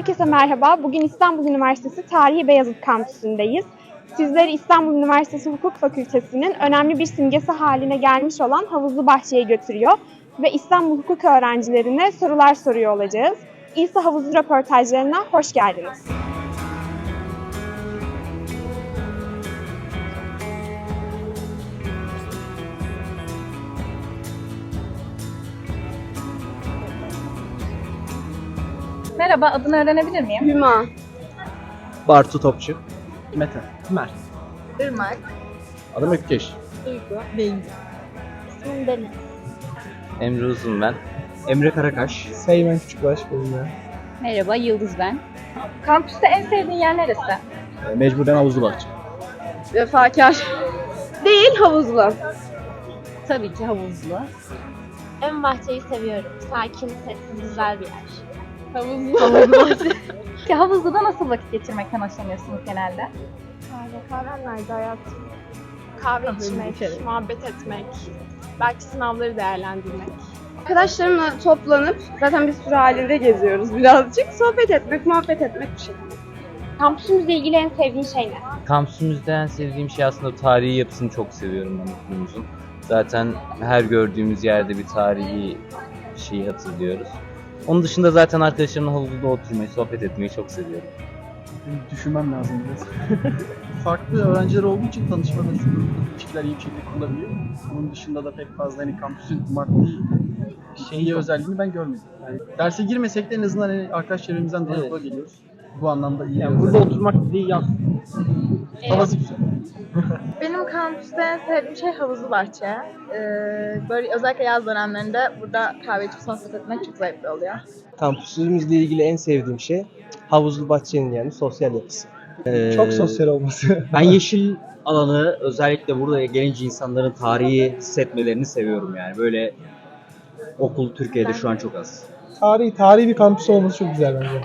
Herkese merhaba. Bugün İstanbul Üniversitesi Tarihi Beyazıt Kampüsü'ndeyiz. Sizleri İstanbul Üniversitesi Hukuk Fakültesi'nin önemli bir simgesi haline gelmiş olan Havuzlu Bahçe'ye götürüyor ve İstanbul Hukuk öğrencilerine sorular soruyor olacağız. İsa Havuzlu röportajlarına hoş geldiniz. Merhaba, adını öğrenebilir miyim? Hüma. Bartu Topçu. Mete. Mert. Irmak. Adım Ökkeş. İsmim Deniz. Emre Uzun ben. Emre Karakaş. Seymen Küçükbaş benim ya. Merhaba, Yıldız ben. Kampüste en sevdiğin yer neresi? Mecburen havuzlu bahçe. Vefakar. Değil, havuzlu. Tabii ki havuzlu. Ön bahçeyi seviyorum. Sakin, sessiz, güzel bir yer. Havuzlu. Ki havuzluda nasıl vakit geçirmekten hoşlanıyorsunuz genelde? Kahve, kahven nerede hayatım? Kahve Kahve içmek, içerim. muhabbet etmek, belki sınavları değerlendirmek. Arkadaşlarımla toplanıp zaten bir sürü halinde geziyoruz birazcık. Sohbet etmek, muhabbet etmek bir şey. Kampüsümüzle ilgili en sevdiğin şey ne? Kampüsümüzde en sevdiğim şey aslında tarihi yapısını çok seviyorum ben okulumuzun. Zaten her gördüğümüz yerde bir tarihi şeyi hatırlıyoruz. Onun dışında zaten arkadaşlarımla havuzda oturmayı, sohbet etmeyi çok seviyorum. Düşünmem lazım biraz. Farklı öğrenciler olduğu için tanışmada şu ilişkiler iyi bir şekilde kurulabiliyor. Bunun dışında da pek fazla hani kampüsün maddi şeyi özelliğini ben görmedim. Yani derse girmesek de en azından hani arkadaş çevremizden dolayı okula geliyoruz. Bu anlamda iyi. Yani burada oturmak değil yaz. Havası güzel. Benim kampüste en sevdiğim şey havuzlu bahçe. Ee, böyle özellikle yaz dönemlerinde burada kahve içip sohbet etmek çok zevkli oluyor. Kampüsümüzle ilgili en sevdiğim şey havuzlu bahçenin yani sosyal yapısı. Çok sosyal olması. Ben yeşil alanı özellikle burada gelince insanların tarihi hissetmelerini seviyorum yani. Böyle okul Türkiye'de şu an çok az. tarihi, tarihi bir kampüs olması çok güzel bence.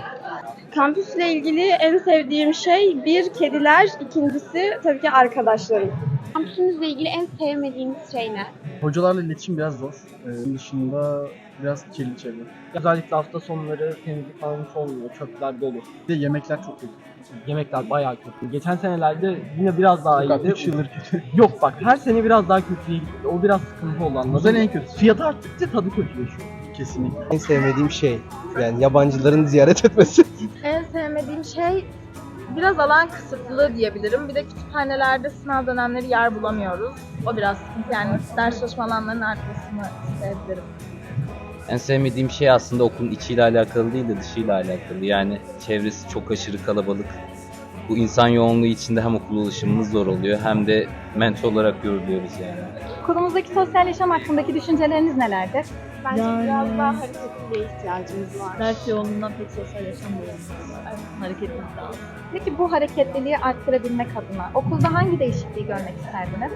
Kampüsle ilgili en sevdiğim şey bir kediler, ikincisi tabii ki arkadaşlarım. Kampüsümüzle ilgili en sevmediğiniz şey ne? Hocalarla iletişim biraz zor. Ee, Bunun dışında biraz kirli çevre. Özellikle hafta sonları temizlik falan hiç olmuyor. Çöpler dolu. Bir de yemekler çok kötü. Yemekler bayağı kötü. Geçen senelerde yine biraz daha Fakat iyiydi. üç yıldır kötü. Yok bak her sene biraz daha kötüye gitti. O biraz sıkıntı oldu Bu sene en kötüsü. Fiyat arttıkça tadı kötüleşiyor. Kesinlikle. En sevmediğim şey yani yabancıların ziyaret etmesi. En sevmediğim şey biraz alan kısıtlı diyebilirim. Bir de kütüphanelerde sınav dönemleri yer bulamıyoruz. O biraz sıkıntı yani ders çalışma alanlarının artmasını isteyebilirim. En sevmediğim şey aslında okulun içiyle alakalı değil de dışıyla alakalı. Yani çevresi çok aşırı kalabalık. Bu insan yoğunluğu içinde hem okul ulaşımımız zor oluyor hem de mental olarak yoruluyoruz yani. Okulumuzdaki sosyal yaşam hakkındaki düşünceleriniz nelerdir? Bence biraz daha hareketliliğe ihtiyacımız var. Ders yoğunluğundan pek sosyal yaşamıyoruz. Hareketimiz lazım. Peki bu hareketliliği arttırabilmek adına okulda hangi değişikliği görmek isterdiniz?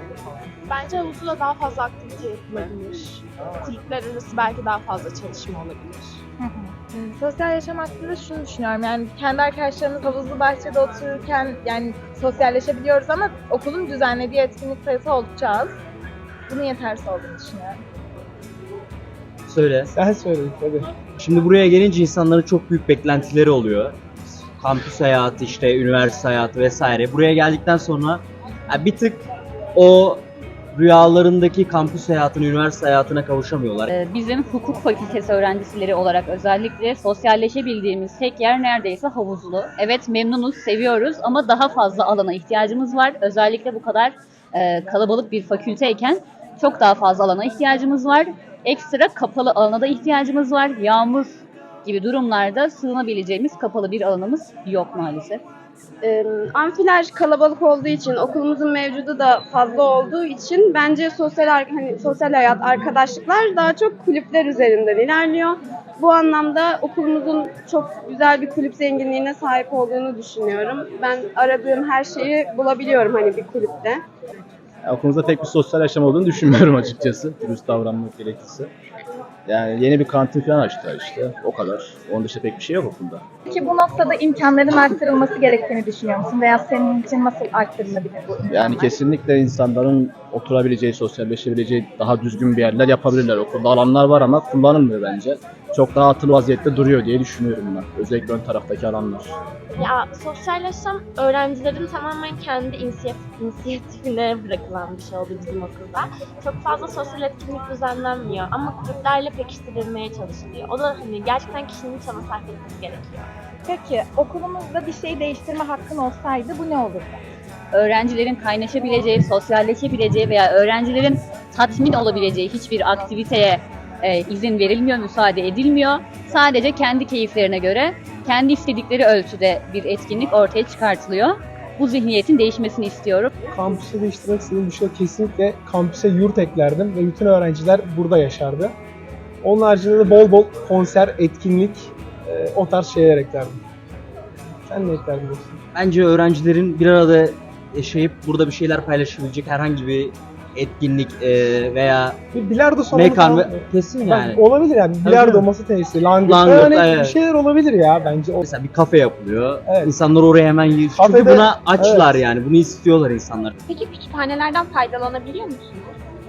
Bence havuzda daha fazla aktivite yapılabilir. Kulüpler arası belki daha fazla çalışma olabilir. Sosyal yaşam hakkında şunu düşünüyorum yani kendi arkadaşlarımız havuzlu bahçede otururken yani sosyalleşebiliyoruz ama okulun düzenlediği etkinlik sayısı oldukça az. Bunun yetersiz olduğunu düşünüyorum. Söyle. Sen söyle tabii. Şimdi buraya gelince insanların çok büyük beklentileri oluyor. Kampüs hayatı işte, üniversite hayatı vesaire. Buraya geldikten sonra ya bir tık o rüyalarındaki kampüs hayatına, üniversite hayatına kavuşamıyorlar. Ee, Bizim hukuk fakültesi öğrencileri olarak özellikle sosyalleşebildiğimiz tek yer neredeyse havuzlu. Evet memnunuz, seviyoruz ama daha fazla alana ihtiyacımız var. Özellikle bu kadar e, kalabalık bir fakülteyken çok daha fazla alana ihtiyacımız var. Ekstra kapalı alana da ihtiyacımız var. Yağmur gibi durumlarda sığınabileceğimiz kapalı bir alanımız yok maalesef. Ee, amfiler kalabalık olduğu için, okulumuzun mevcudu da fazla olduğu için bence sosyal hani sosyal hayat, arkadaşlıklar daha çok kulüpler üzerinden ilerliyor. Bu anlamda okulumuzun çok güzel bir kulüp zenginliğine sahip olduğunu düşünüyorum. Ben aradığım her şeyi bulabiliyorum hani bir kulüpte. Ya, okulumuzda pek bir sosyal yaşam olduğunu düşünmüyorum açıkçası. Dürüst davranmak gerekirse. Yani yeni bir kantin falan açtılar işte. O kadar. Onun dışında pek bir şey yok okulda. Peki bu noktada imkanların arttırılması gerektiğini düşünüyor musun? Veya senin için nasıl arttırılabilir bu imkanlar? Yani kesinlikle insanların oturabileceği, sosyalleşebileceği daha düzgün bir yerler yapabilirler. Okulda alanlar var ama kullanılmıyor bence. Çok daha atıl vaziyette duruyor diye düşünüyorum ben. Özellikle ön taraftaki alanlar. Ya sosyalleşsem öğrencilerin tamamen kendi inisiyat- inisiyatifine bırakılan bir şey oldu bizim okulda. Çok fazla sosyal etkinlik düzenlenmiyor ama kulüplerle pekiştirilmeye çalışılıyor. O da hani gerçekten kişinin çaba sarf etmesi gerekiyor. Peki okulumuzda bir şey değiştirme hakkın olsaydı bu ne olurdu? Öğrencilerin kaynaşabileceği, sosyalleşebileceği veya öğrencilerin tatmin olabileceği hiçbir aktiviteye e, izin verilmiyor, müsaade edilmiyor. Sadece kendi keyiflerine göre, kendi istedikleri ölçüde bir etkinlik ortaya çıkartılıyor. Bu zihniyetin değişmesini istiyorum. kampüsü değiştirmek istediğim bir şey kesinlikle kampüse yurt eklerdim ve bütün öğrenciler burada yaşardı. Onun haricinde de bol bol konser, etkinlik, e, o tarz şeyler eklerdim. Sen ne eklerdin dostum? Bence öğrencilerin bir arada yaşayıp burada bir şeyler paylaşabilecek herhangi bir etkinlik e, veya Bir bilardo salonu mekan ve kesin Bak, yani. olabilir yani. Bilardo, canım. masa tenisi, langırt, Langırt, yani bir evet. şeyler olabilir ya bence. O- Mesela bir kafe yapılıyor. Evet. İnsanlar oraya hemen giriyor. Çünkü Kafede- buna açlar evet. yani. Bunu istiyorlar insanlar. Peki kütüphanelerden faydalanabiliyor musunuz?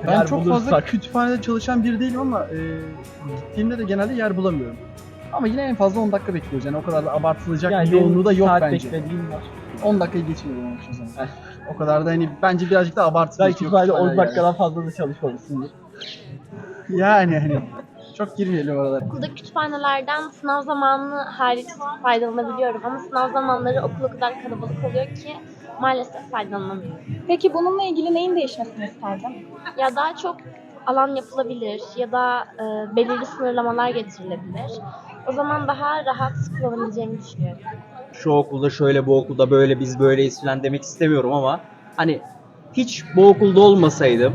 Ben Yer çok bulursak. fazla kütüphanede çalışan biri değilim ama e, gittiğimde de genelde yer bulamıyorum. Ama yine en fazla 10 dakika bekliyoruz. Yani o kadar da abartılacak bir yoğunluğu da yok saat bence. beklediğim var. 10 dakikayı geçmiyorum ama şu zaman. O kadar da hani bence birazcık da abartılı. Belki Yok kütüphanede 10 kütüphane dakikadan fazla da çalışmalısındır. Yani hani çok girmeyelim oralara. Okulda kütüphanelerden sınav zamanı hariç faydalanabiliyorum ama sınav zamanları okul o kadar kalabalık oluyor ki maalesef faydalanamıyorum. Peki bununla ilgili neyin değişmesini isterdin? Ya daha çok alan yapılabilir ya da e, belirli sınırlamalar getirilebilir. O zaman daha rahat kullanabileceğimi düşünüyorum. Şu okulda şöyle bu okulda böyle biz böyleyiz falan demek istemiyorum ama hani hiç bu okulda olmasaydım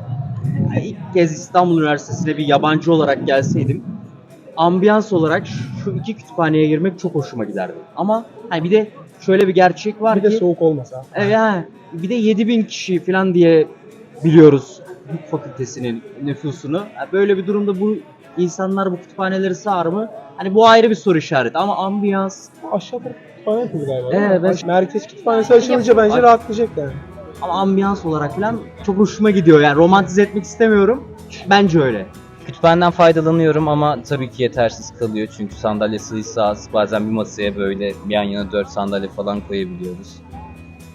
yani ilk kez İstanbul Üniversitesi'ne bir yabancı olarak gelseydim ambiyans olarak şu iki kütüphaneye girmek çok hoşuma giderdi. Ama hani bir de şöyle bir gerçek var Bir de ki soğuk olmasa. E yani bir de 7000 kişi falan diye biliyoruz hukuk fakültesinin nüfusunu. Yani Böyle bir durumda bu insanlar bu kütüphaneleri sığar mı? Hani bu ayrı bir soru işareti ama ambiyans Aşağıda kütüphane yapıldı galiba. değil Evet, ben- Merkez kütüphanesi açılınca bence rahatlayacak yani. ama ambiyans olarak falan çok hoşuma gidiyor. Yani romantize etmek istemiyorum. Bence öyle. Kütüphaneden faydalanıyorum ama tabii ki yetersiz kalıyor. Çünkü sandalye sayısı az. Bazen bir masaya böyle yan yana 4 sandalye falan koyabiliyoruz.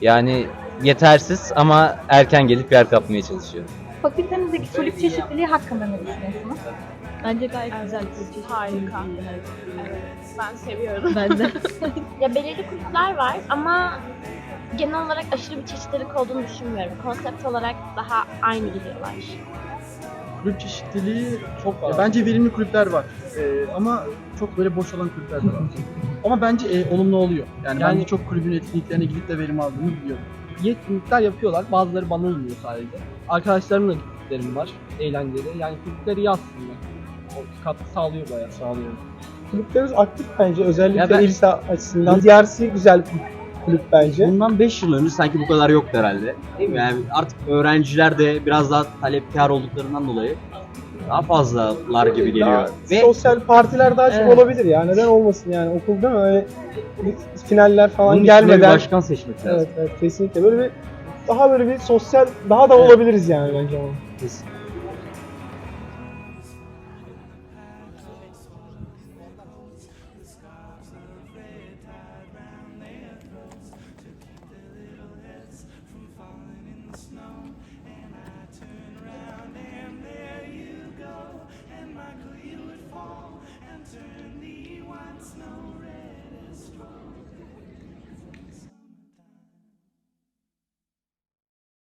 Yani yetersiz ama erken gelip yer kapmaya çalışıyorum. Fakültemizdeki kulüp çeşitliliği hakkında ne düşünüyorsunuz? Bence gayet güzel bir çeşit. Harika. Ben seviyorum. Ben de. Ya belirli kulüpler var ama genel olarak aşırı bir çeşitlilik olduğunu düşünmüyorum. Konsept olarak daha aynı gidiyorlar. Kulüp çeşitliliği çok ya bence verimli kulüpler var. Ee, ama çok böyle boş olan kulüpler de var. ama bence e, olumlu oluyor. Yani, Yani- ben birçok kulübün etkinliklerine gidip de verim aldığımı biliyorum. Yetkinlikler yapıyorlar. Bazıları bana uymuyor sadece. Arkadaşlarımla gittiklerim var. Eğlenceli. Yani kulüpler iyi aslında. O katkı sağlıyor bayağı. Sağlıyorum. Kulüplerimiz aktif bence. Özellikle Ya ben- İLSA açısından. DRC güzel bir kulüp bence. Bundan 5 yıl önce sanki bu kadar yoktu herhalde. Değil mi? Yani artık öğrenciler de biraz daha talepkar olduklarından dolayı daha fazlalar gibi geliyor. Daha Ve sosyal partiler daha çok Evet. olabilir ya. Neden olmasın yani okulda mı öyle bir finaller falan bunun bir gelmeden. başkan seçmek lazım. Evet, evet kesinlikle böyle bir daha böyle bir sosyal daha da Evet. olabiliriz yani bence ama. Kesin.